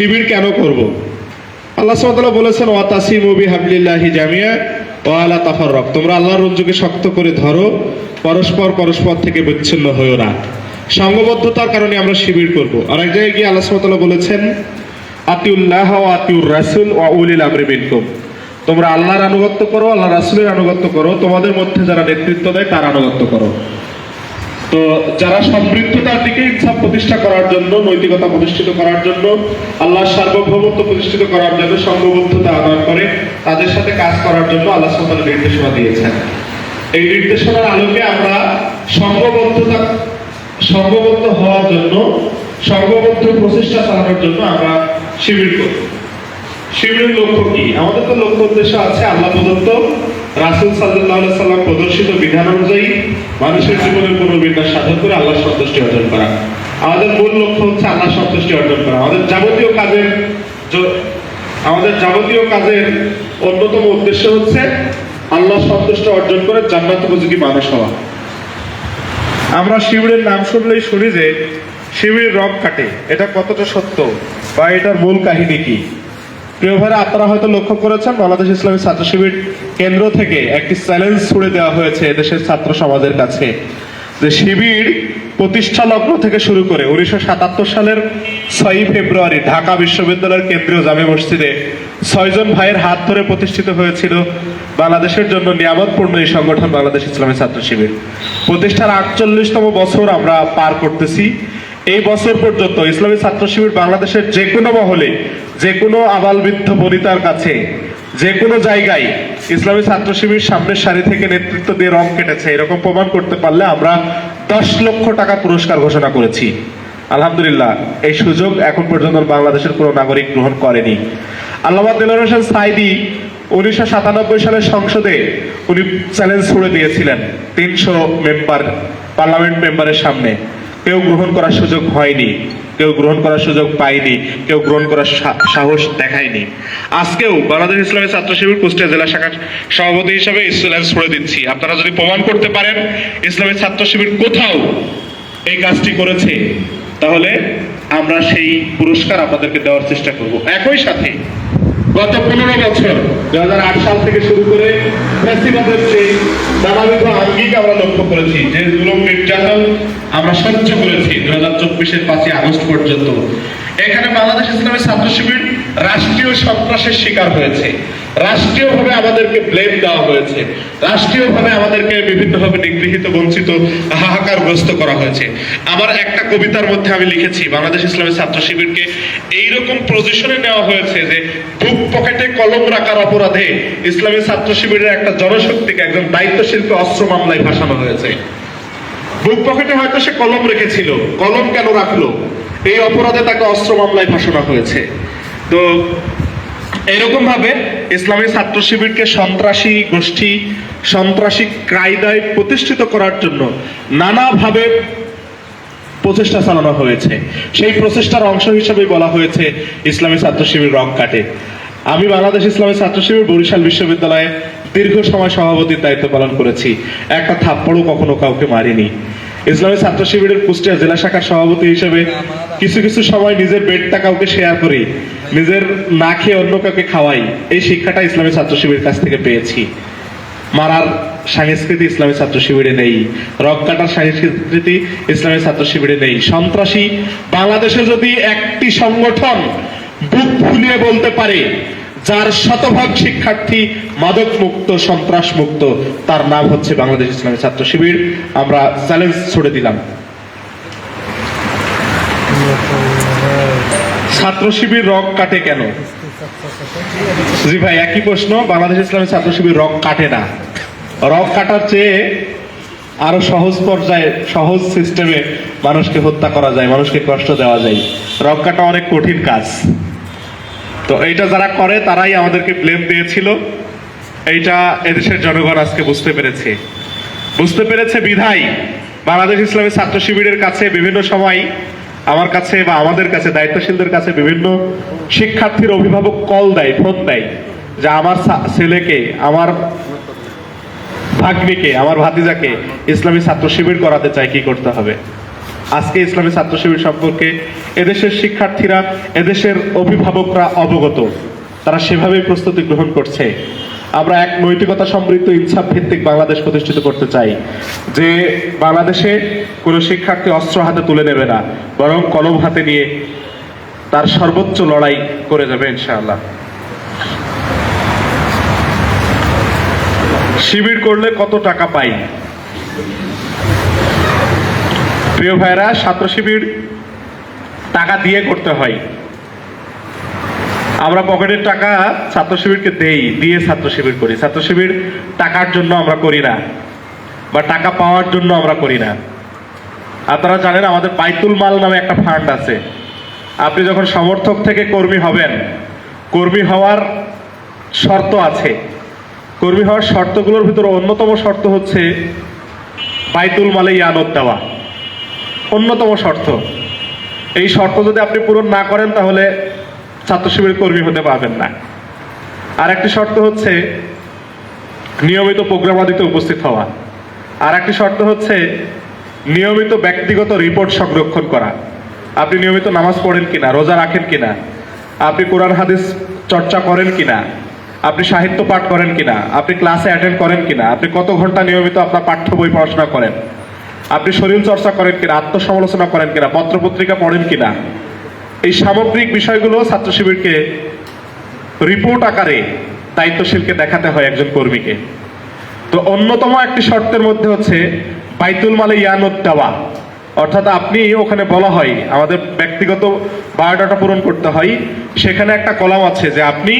শিবির কেন করব? আল্লাহ সাল্লাহ বলেছেন, ওয়াতাসিম ওবি হাবলিল্লাহি জামিয়া ও আলা তাফাররক। তোমরা আল্লাহর রজ্জুকে শক্ত করে ধরো, পরস্পর পরস্পর থেকে বিচ্ছিন্ন হয়েও না। সংঘবদ্ধতার কারণে আমরা শিবির করব। আর এক জায়গায় গিয়ে আল্লাহ সাল্লাহ বলেছেন, আতিউল্লাহ ও আতিউর রাসুল ও উলিল আমরি মিনকুম। তোমরা আল্লাহর আনুগত্য করো আল্লাহ রাসুলের আনুগত্য করো, তোমাদের মধ্যে যারা নেতৃত্ব দেয় তার আনুগত্য করো। তো যারা সম্পৃক্ততার দিকে ইনসাফ প্রতিষ্ঠা করার জন্য, নৈতিকতা প্রতিষ্ঠিত করার জন্য, আল্লাহ সার্বভৌমত্ব প্রতিষ্ঠিত করার জন্য সংঘবদ্ধতা আদায় করে, তাদের সাথে কাজ করার জন্য আল্লাহ সাল্লাহ নির্দেশনা দিয়েছেন। এই নির্দেশনার আলোকে আমরা সংঘবদ্ধতা সংঘবদ্ধ হওয়ার জন্য সংঘবদ্ধ প্রচেষ্টা চালানোর জন্য আমরা শিবির করি। শিবিরের লক্ষ্য কি? আমাদের তো লক্ষ্য উদ্দেশ্য আছে আল্লাহ প্রদত্ত রাসুল সাল্লাহ সাল্লাম প্রদর্শিত বিধান অনুযায়ী মানুষের জীবনের পুনর্বিন্যাস সাধন করে আল্লাহ সন্তুষ্টি অর্জন করা। আমাদের মূল লক্ষ্য হচ্ছে আল্লাহ সন্তুষ্টি অর্জন করা। আমাদের যাবতীয় কাজের আমাদের যাবতীয় কাজের অন্যতম উদ্দেশ্য হচ্ছে আল্লাহ সন্তুষ্ট অর্জন করে জান্নাত উপযোগী মানুষ হওয়া। আমরা শিবিরের নাম শুনলেই শুনি যে, শিবির রব কাটে। এটা কতটা সত্য বা এটার মূল কাহিনী কি? প্রিয় আপনারা হয়তো লক্ষ্য করেছেন, বাংলাদেশ ইসলামী ছাত্র শিবির কেন্দ্র থেকে একটি চ্যালেঞ্জ ছুড়ে দেওয়া হয়েছে দেশের ছাত্র সমাজের কাছে। যে শিবির প্রতিষ্ঠা লগ্ন থেকে শুরু করে উনিশশো সাতাত্তর সালের ছয়ই ফেব্রুয়ারি ঢাকা বিশ্ববিদ্যালয়ের কেন্দ্রীয় জামে মসজিদে ছয়জন ভাইয়ের হাত ধরে প্রতিষ্ঠিত হয়েছিল বাংলাদেশের জন্য নিয়ামতপূর্ণ এই সংগঠন বাংলাদেশ ইসলামী ছাত্র শিবির প্রতিষ্ঠার আটচল্লিশতম বছর আমরা পার করতেছি। এই বছর পর্যন্ত ইসলামী ছাত্র শিবির বাংলাদেশের যে কোনো মহলে, যে কোনো আবাল বৃদ্ধ বনিতার কাছে, যে কোনো জায়গায় ইসলামী ছাত্র শিবির সামনের সারি থেকে নেতৃত্ব দিয়ে রং কেটেছে। এরকম প্রমাণ করতে পারলে আমরা দশ লক্ষ টাকা পুরস্কার ঘোষণা করেছি। আলহামদুলিল্লাহ, এই সুযোগ এখন পর্যন্ত বাংলাদেশের কোনো নাগরিক গ্রহণ করেনি। আল্লামা দিলার হোসেন সাইদি উনিশশো সাতানব্বই সালের সংসদে উনি চ্যালেঞ্জ ছুড়ে দিয়েছিলেন তিনশো মেম্বার পার্লামেন্ট মেম্বারের সামনে। কেউ গ্রহণ করার সুযোগ হয়নি, কেউ গ্রহণ করার সুযোগ পায়নি, কেউ গ্রহণ করার সাহস দেখায়নি। আজকেও বাংলাদেশ ইসলামী ছাত্র শিবির কুষ্টিয়া জেলা শাখার সভাপতি হিসেবে চ্যালেঞ্জ ছুড়ে দিচ্ছি। আপনারা যদি প্রমাণ করতে পারেন, ইসলামী ছাত্র শিবির কোথাও এই কাজটি করেছে, তাহলে আমরা সেই পুরস্কার আপনাদেরকে দেওয়ার চেষ্টা করব। একই সাথে গত পনেরো বছর দু সাল থেকে শুরু করে সেই নানাবিধ আঙ্গিক আমরা লক্ষ্য করেছি, যে জুলুম নির্যাতন আমরা সহ্য করেছি দু হাজার চব্বিশের পাঁচই আগস্ট পর্যন্ত। এখানে বাংলাদেশ ইসলামের ছাত্র শিবির রাষ্ট্রীয় সন্ত্রাসের শিকার হয়েছে। রাষ্ট্রীয়ভাবে আমাদেরকে ব্লেম দেওয়া হয়েছে। রাষ্ট্রীয়ভাবে আমাদেরকে বিভিন্নভাবে নিগৃহীত, বঞ্চিত, হাহাকারগ্রস্ত করা হয়েছে। আমার একটা কবিতার মধ্যে আমি লিখেছি, বাংলাদেশ ইসলামের ছাত্র শিবিরকে এইরকম পজিশনে নেওয়া হয়েছে যে বুক পকেটে কলম রাখার অপরাধে ইসলামী ছাত্র শিবিরের একটা জনশক্তিকে একজন দায়িত্বশীলকে অস্ত্র মামলায় ফাঁসানো হয়েছে। বুক পকেটে হয়তো সে কলম রেখেছিল, কলম কেন রাখল? এই অপরাধে তাকে অস্ত্র মামলায় ফাঁসানো হয়েছে। তো এরকম ভাবে ইসলামী ছাত্র শিবিরকে সন্ত্রাসী গোষ্ঠী, সন্ত্রাসী কায়দায় প্রতিষ্ঠিত করার জন্য নানাভাবে প্রচেষ্টা চালানো হয়েছে। সেই প্রচেষ্টার অংশ হিসেবে বলা হয়েছে ইসলামী ছাত্র শিবির রং কাটে। আমি বাংলাদেশ ইসলামী ছাত্র শিবির বরিশাল বিশ্ববিদ্যালয়ে দীর্ঘ সময় সভাপতির দায়িত্ব পালন করেছি। একটা থাপ্পড়ও কখনো কাউকে মারিনি। ইসলামী ছাত্র শিবিরের কুষ্টিয়া জেলা শাখার সভাপতি হিসেবে কিছু কিছু সময় নিজের বেডটা কাউকে শেয়ার করি, নিজের না খেয়ে অন্য কাউকে খাওয়াই, এই শিক্ষাটা ইসলামী ছাত্র শিবিরের কাছ থেকে পেয়েছি। মারার সংস্কৃতি ইসলামী ছাত্র শিবিরে নেই, রক কাটার সংস্কৃতি ইসলামী ছাত্র শিবিরে নেই। সন্ত্রাসী বাংলাদেশে যদি একটি সংগঠন বুক ফুলিয়ে বলতে পারে যার শতভাগ শিক্ষার্থী মাদক মুক্ত সন্ত্রাস মুক্ত তার নাম হচ্ছে বাংলাদেশ ইসলামী ছাত্র শিবির। আমরা চ্যালেঞ্জ ছুড়ে দিলাম। ছাত্র শিবির রক কাটে কেন? জি ভাই, একই প্রশ্ন। বাংলাদেশ ইসলামী ছাত্র শিবির রক কাটে না। রক কাটার চেয়ে আরও সহজ পর্যায়ে, সহজ সিস্টেমে মানুষকে হত্যা করা যায়, মানুষকে কষ্ট দেওয়া যায়। রক কাটা অনেক কঠিন কাজ। তো এইটা যারা করে, তারাই আমাদেরকে ব্লেম দিয়েছিল। এইটা এদেশের জনগণ আজকে বুঝতে পেরেছে। বুঝতে পেরেছে বিধায় বাংলাদেশ ইসলামী ছাত্র শিবিরের কাছে বিভিন্ন সময় আমার কাছে বা আমাদের কাছে, দায়িত্বশীলদের কাছে বিভিন্ন শিক্ষার্থীর অভিভাবক কল দেয় ফোন দেয় যে আমার ছেলেকে, আমার ভাগ্নিকে, আমার ভাতিজাকে ইসলামী ছাত্র শিবির করাতে চাই, কি করতে হবে? আজকে ইসলামী ছাত্র শিবির সম্পর্কে এদেশের শিক্ষার্থীরা, এদেশের অভিভাবকরা অবগত। তারা সেভাবেই প্রস্তুতি গ্রহণ করছে। আমরা এক নৈতিকতা সমৃদ্ধ ইনসাফ ভিত্তিক বাংলাদেশ প্রতিষ্ঠিত করতে চাই, যে বাংলাদেশে কোনো শিক্ষার্থী অস্ত্র হাতে তুলে নেবে না, বরং কলম হাতে নিয়ে তার সর্বোচ্চ লড়াই করে যাবে ইনশাআল্লাহ। শিবির করলে কত টাকা পাই? প্রিয় ভাইরা ছাত্র শিবির টাকা দিয়ে করতে হয়। আমরা পকেটের টাকা ছাত্র শিবিরকে দেই, দিয়ে ছাত্র শিবির করি। ছাত্র শিবির টাকার জন্য আমরা করি না, বা টাকা পাওয়ার জন্য আমরা করি না। আপনারা জানেন আমাদের বাইতুল মাল নামে একটা ফান্ড আছে। আপনি যখন সমর্থক থেকে কর্মী হবেন, কর্মী হওয়ার শর্ত আছে। কর্মী হওয়ার শর্তগুলোর ভিতরে অন্যতম শর্ত হচ্ছে বাইতুল মালে ইয়ানত দেওয়া। অন্যতম শর্ত। এই শর্ত যদি আপনি পূরণ না করেন, তাহলে ছাত্র শিবির কর্মী হতে পারবেন না। আর একটি শর্ত হচ্ছে নিয়মিত প্রোগ্রামাদিতে উপস্থিত হওয়া। আর একটি শর্ত হচ্ছে নিয়মিত ব্যক্তিগত রিপোর্ট সংরক্ষণ করা। আপনি নিয়মিত নামাজ পড়েন কিনা, রোজা রাখেন কিনা, আপনি কোরআন, হাদিস চর্চা করেন কিনা, আপনি সাহিত্য পাঠ করেন কিনা, আপনি ক্লাসে অ্যাটেন্ড করেন কিনা, আপনি কত ঘণ্টা নিয়মিত আপনার পাঠ্য বই পড়াশোনা করেন আপনি শরীর চর্চা করেন কিনা, আত্মসমালোচনা করেন কিনা, পত্রপত্রিকা পড়েন কিনা, এই সামগ্রিক বিষয়গুলো ছাত্র শিবিরকে রিপোর্ট আকারে দায়িত্বশীলকে দেখাতে হয় একজন কর্মীকে। তো অন্যতম একটি শর্তের মধ্যে হচ্ছে বাইতুল মালে ইয়ানত দেওয়া অর্থাৎ আপনি ওখানে বলা হয়, আমাদের ব্যক্তিগত বায়োডাটা পূরণ করতে হয়, সেখানে একটা কলাম আছে যে আপনি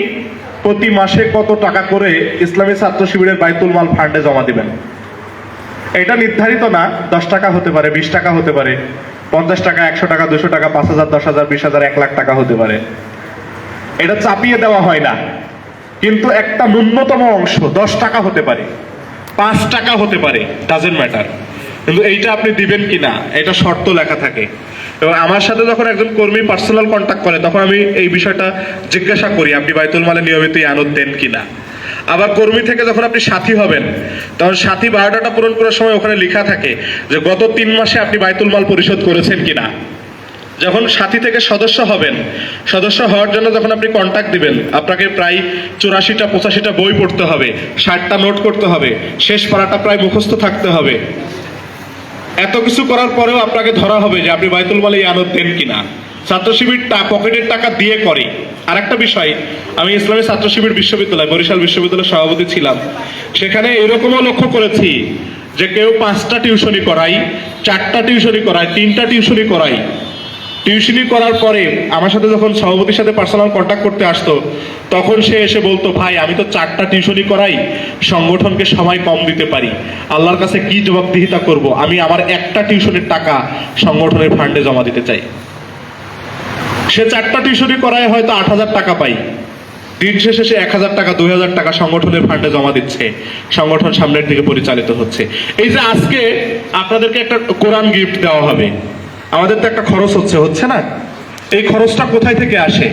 প্রতি মাসে কত টাকা করে ইসলামী ছাত্র শিবিরের বাইতুল মাল ফান্ডে জমা দিবেন। এটা নির্ধারিত না, দশ টাকা হতে পারে, বিশ টাকা হতে পারে, পঞ্চাশ টাকা, একশো টাকা, দুশো টাকা, পাঁচ হাজার, দশ হাজার, বিশ হাজার, এক লাখ টাকা হতে পারে। এটা চাপিয়ে দেওয়া হয় না। কিন্তু একটা ন্যূনতম অংশ দশ টাকা হতে পারে, পাঁচ টাকা হতে পারে ডাজেন্ট ম্যাটার কিন্তু এইটা আপনি দিবেন কিনা এটা শর্ত লেখা থাকে। এবং আমার সাথে যখন একজন কর্মী পার্সোনাল কন্ট্যাক্ট করে, তখন আমি এই বিষয়টা জিজ্ঞাসা করি, আপনি বাইতুল মালে নিয়মিত আনত দেন কিনা আবার কর্মী থেকে যখন আপনি সাথী হবেন, তখন সাথী বায়োডাটা পূরণ করার সময় ওখানে লেখা থাকে যে গত তিন মাসে আপনি বাইতুল মাল পরিশোধ করেছেন কিনা। যখন সাথী থেকে সদস্য হবেন, সদস্য হওয়ার জন্য যখন আপনি কন্ট্যাক্ট দিবেন, আপনাকে প্রায় চুরাশিটা, পঁচাশিটা বই পড়তে হবে, ষাটটা নোট করতে হবে, শেষ পাড়াটা প্রায় মুখস্থ থাকতে হবে। এত কিছু করার পরেও আপনাকে ধরা হবে যে আপনি বাইতুল মালে আনত দেন কিনা। ছাত্র শিবিরটা পকেটের টাকা দিয়ে করে। আর একটা বিষয়, আমি ইসলামী ছাত্র শিবির বিশ্ববিদ্যালয়, বরিশাল বিশ্ববিদ্যালয়ের সভাপতি ছিলাম। সেখানে এরকমও লক্ষ্য করেছি যে কেউ পাঁচটা টিউশনি করাই, চারটা টিউশনি করায় তিনটা টিউশনি করাই। টিউশনি করার পরে আমার সাথে যখন সভাপতির সাথে পার্সোনাল কন্ট্যাক্ট করতে আসতো, তখন সে এসে বলতো, ভাই, আমি তো চারটা টিউশনি করাই, সংগঠনকে সময় কম দিতে পারি। আল্লাহর কাছে কি জবাবদিহিতা করব? আমি আমার একটা টিউশনের টাকা সংগঠনের ফান্ডে জমা দিতে চাই। সে চারটা টিউশনি করায় হয়তো আট হাজার টাকা পাই। দিন শেষে সে এক হাজার টাকা, দুই হাজার টাকা সংগঠনের ফান্ডে জমা দিচ্ছে। সংগঠন সামনের দিকে পরিচালিত হচ্ছে। এই যে আজকে আপনাদেরকে একটা কোরআন গিফট দেওয়া হবে। আমাদের তো একটা খরচ হচ্ছে হচ্ছে না? এই খরচটা কোথায় থেকে আসে?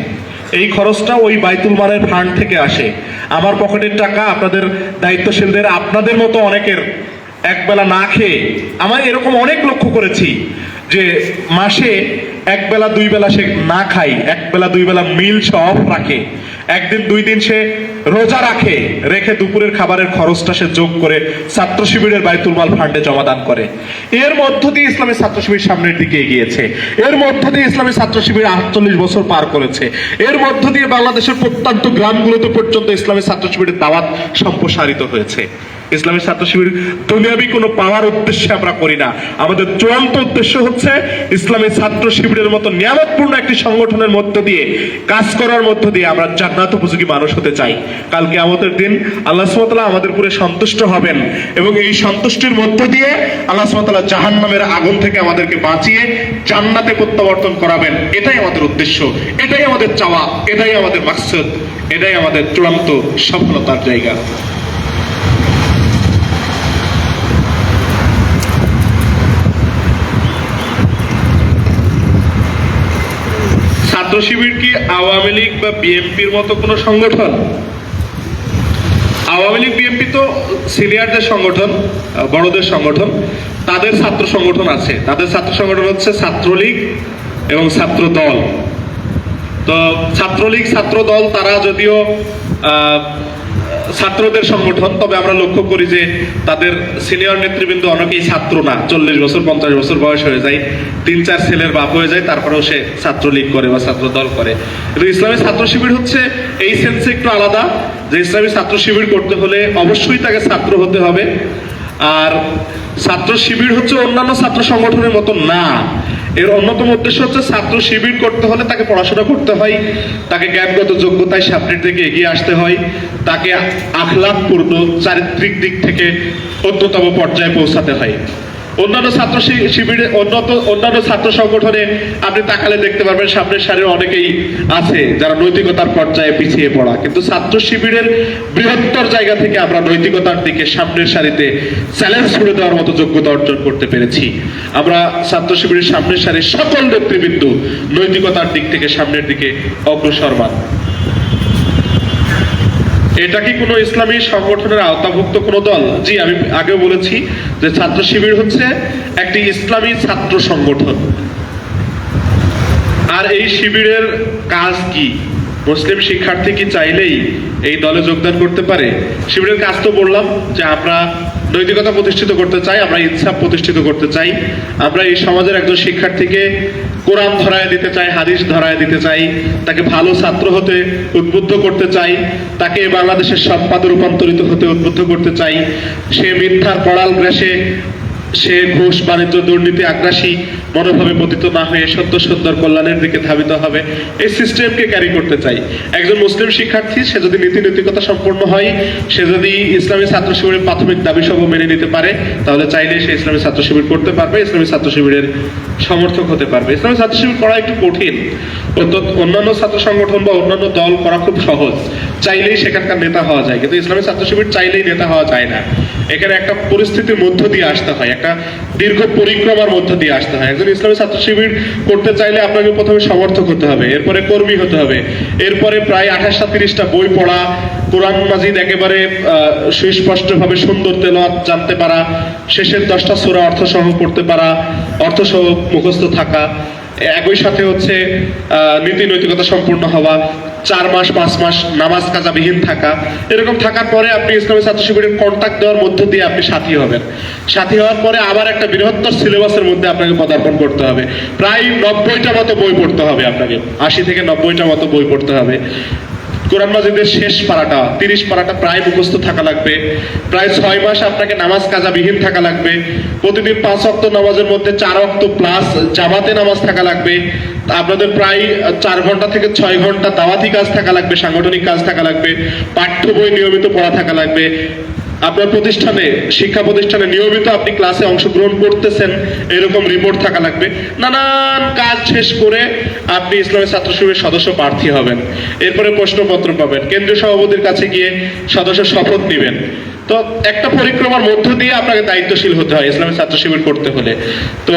এই খরচটা ওই বাইতুল মালের ফান্ড থেকে আসে। আমার পকেটের টাকা আপনাদের দায়িত্বশীলদের, আপনাদের মতো অনেকের একবেলা না খেয়ে, আমার এরকম অনেক লক্ষ্য করেছি। যে মাসে এক বেলা, দুই বেলা সে না খাই এক বেলা, দুই বেলা মিল সে অফ রাখে। একদিন, দুই দিন সে রোজা রাখে, রেখে দুপুরের খাবারের খরচটা সে যোগ করে ছাত্র শিবিরের বাইতুল মাল ফান্ডে জমা দান করে। এর মধ্য দিয়ে ইসলামী ছাত্র শিবির সামনের দিকে এগিয়েছে। এর মধ্য দিয়ে ইসলামী ছাত্র শিবির আটচল্লিশ বছর পার করেছে। এর মধ্য দিয়ে বাংলাদেশের প্রত্যন্ত গ্রামগুলোতে পর্যন্ত ইসলামী ছাত্র শিবিরের দাওয়াত সম্প্রসারিত হয়েছে। ইসলামী ছাত্র শিবির দুনিয়াবি কোনো পাওয়ার উদ্দেশ্যে আমরা করি না। আমাদের চূড়ান্ত উদ্দেশ্য হচ্ছে ইসলামী ছাত্র শিবিরের মতো নিয়ামতপূর্ণ একটি সংগঠনের মধ্য দিয়ে, কাজ করার মধ্য দিয়ে আমরা জান্নাত উপযোগী মানুষ হতে চাই। কালকে আমাদের দিন আল্লাহ সুমতলা আমাদের উপরে সন্তুষ্ট হবেন এবং এই সন্তুষ্টির মধ্য দিয়ে আল্লাহ সুমতলা জাহান নামের আগুন থেকে আমাদেরকে বাঁচিয়ে জান্নাতে প্রত্যাবর্তন করাবেন। এটাই আমাদের উদ্দেশ্য, এটাই আমাদের চাওয়া, এটাই আমাদের মাকসদ, এটাই আমাদের চূড়ান্ত সফলতার জায়গা ছাত্র শিবির কি আওয়ামী লীগ বা বিএনপির মতো কোনো সংগঠন? আওয়ামী লীগ বিএনপি তো সিনিয়রদের সংগঠন বড়দের সংগঠন, তাদের ছাত্র সংগঠন আছে। তাদের ছাত্র সংগঠন হচ্ছে ছাত্রলীগ এবং ছাত্র দল তো ছাত্রলীগ ছাত্র দল তারা যদিও ছাত্রদের সংগঠন, তবে আমরা লক্ষ্য করি যে তাদের সিনিয়র নেতৃবৃন্দ অনেকেই ছাত্র না। চল্লিশ বছর, পঞ্চাশ বছর বয়স হয়ে যায়, তিন চার ছেলের বাপ হয়ে যায়, তারপরেও সে ছাত্রলীগ করে বা ছাত্র দল করে। কিন্তু ইসলামী ছাত্র শিবির হচ্ছে এই সেন্সে একটু আলাদা, যে ইসলামী ছাত্র শিবির করতে হলে অবশ্যই তাকে ছাত্র হতে হবে। আর ছাত্র শিবির হচ্ছে অন্যান্য ছাত্র সংগঠনের মতো না। এর অন্যতম উদ্দেশ্য হচ্ছে ছাত্র শিবির করতে হলে তাকে পড়াশোনা করতে হয়, তাকে জ্ঞানগত যোগ্যতায় সাবজেক্ট থেকে এগিয়ে আসতে হয়, তাকে আখলাপূর্ণ চারিত্রিক দিক থেকে অন্যতম পর্যায়ে পৌঁছাতে হয়। অন্যান্য ছাত্র শিবিরে অন্যত অন্যান্য ছাত্র সংগঠনে আপনি তাকালে দেখতে পারবেন, সামনের সারির অনেকেই আছে যারা নৈতিকতার পর্যায়ে পিছিয়ে পড়া। কিন্তু ছাত্র শিবিরের বৃহত্তর জায়গা থেকে আমরা নৈতিকতার দিকে সামনের সারিতে চ্যালেঞ্জ ছুড়ে দেওয়ার মতো যোগ্যতা অর্জন করতে পেরেছি। আমরা ছাত্র শিবিরের সামনের সারির সকল নেতৃবৃন্দ নৈতিকতার দিক থেকে সামনের দিকে অগ্রসরমান এটা কি কোনো ইসলামী সংগঠনের আওতাভুক্ত কোনো দল? জি, আমি আগে বলেছি যে ছাত্র শিবির হচ্ছে একটি ইসলামী ছাত্র সংগঠন। আর এই শিবিরের কাজ কি? মুসলিম শিক্ষার্থী কি চাইলেই এই দলে যোগদান করতে পারে? শিবিরের কাজ তো বললাম যে আমরা নৈতিকতা প্রতিষ্ঠিত করতে চাই, আমরা ইচ্ছা প্রতিষ্ঠিত করতে চাই। আমরা এই সমাজের একজন শিক্ষার্থীকে কোরআন ধরায় দিতে চাই, হাদিস ধরায় দিতে চাই, তাকে ভালো ছাত্র হতে উদ্বুদ্ধ করতে চাই, তাকে বাংলাদেশের সম্পাদে রূপান্তরিত হতে উদ্বুদ্ধ করতে চাই। সে মিথ্যার পড়াল গ্রাসে সে ঘুষ বাণিজ্য দুর্নীতি আগ্রাসী, মনোভাবে পতিত না হয়ে সত্য সুন্দর কল্যাণের দিকে ধাবিত হবে। এই সিস্টেমকে ক্যারি করতে চাই। একজন মুসলিম শিক্ষার্থী, সে যদি নীতি নৈতিকতা সম্পন্ন হয়, সে যদি ইসলামী ছাত্র শিবিরের প্রাথমিক দাবি সহ মেনে নিতে পারে, তাহলে চাইলে সে ইসলামী ছাত্র শিবির করতে পারবে, ইসলামী ছাত্র শিবিরের সমর্থক হতে পারবে। ইসলামী ছাত্র শিবির করা একটু কঠিন। অন্য- অন্যান্য ছাত্র সংগঠন বা অন্যান্য দল করা খুব সহজ। চাইলেই সেখানকার নেতা হওয়া যায়, কিন্তু ইসলামী ছাত্র শিবির চাইলেই নেতা হওয়া যায় না। এখানে একটা পরিস্থিতির মধ্য দিয়ে আসতে হয়, একটা দীর্ঘ পরিক্রমার মধ্য দিয়ে আসতে হয়। একজন ইসলামী ছাত্র শিবির করতে চাইলে আপনাকে প্রথমে সমর্থক হতে হবে, এরপরে কর্মী হতে হবে। এরপরে প্রায় আঠাশটা, তিরিশটা বই পড়া, কোরআন মাজিদ একেবারে সুস্পষ্টভাবে সুন্দর তেলাওয়াত জানতে পারা, শেষের দশটা সূরা অর্থ সহ পড়তে পারা অর্থ সহ মুখস্থ থাকা। একই সাথে হচ্ছে নীতি নৈতিকতা সম্পূর্ণ হওয়া, চার মাস, পাঁচ মাস নামাজ কাজাবিহীন থাকা, এরকম থাকার পরে আপনি ইসলামী ছাত্র শিবিরের কন্ট্যাক্ট দেওয়ার মধ্য দিয়ে আপনি সাথী হবেন। সাথী হওয়ার পরে আবার একটা বৃহত্তর সিলেবাসের মধ্যে আপনাকে পদার্পণ করতে হবে। প্রায় নব্বইটা মতো বই পড়তে হবে আপনাকে। আশি থেকে নব্বইটা মতো বই পড়তে হবে। কোরআন মাজিদের শেষ পারাটা তিরিশ পারাটা প্রায় মুখস্থ থাকা লাগবে। প্রায় ছয় মাস আপনাকে নামাজ কাজা বিহীন থাকা লাগবে। প্রতিদিন পাঁচ অক্ত নামাজের মধ্যে চার অক্ত প্লাস জামাতে নামাজ থাকা লাগবে। আপনাদের প্রায় চার ঘণ্টা থেকে ছয় ঘণ্টা দাওয়াতি কাজ থাকা লাগবে, সাংগঠনিক কাজ থাকা লাগবে, পাঠ্য বই নিয়মিত পড়া থাকা লাগবে। আপনার প্রতিষ্ঠানে, শিক্ষা প্রতিষ্ঠানে নিয়মিত আপনি ক্লাসে অংশগ্রহণ করতেছেন, এরকম রিপোর্ট থাকা লাগবে। নানান কাজ শেষ করে আপনি ইসলামী ছাত্র শিবিরের সদস্য প্রার্থী হবেন। এরপরে প্রশ্নপত্র পাবেন। কেন্দ্রীয় সভাপতির কাছে গিয়ে সদস্য শপথ নেবেন। তো একটা পরিক্রমার মধ্য দিয়ে আপনাকে দায়িত্বশীল হতে হয় ইসলামী ছাত্র শিবির করতে হলে। তো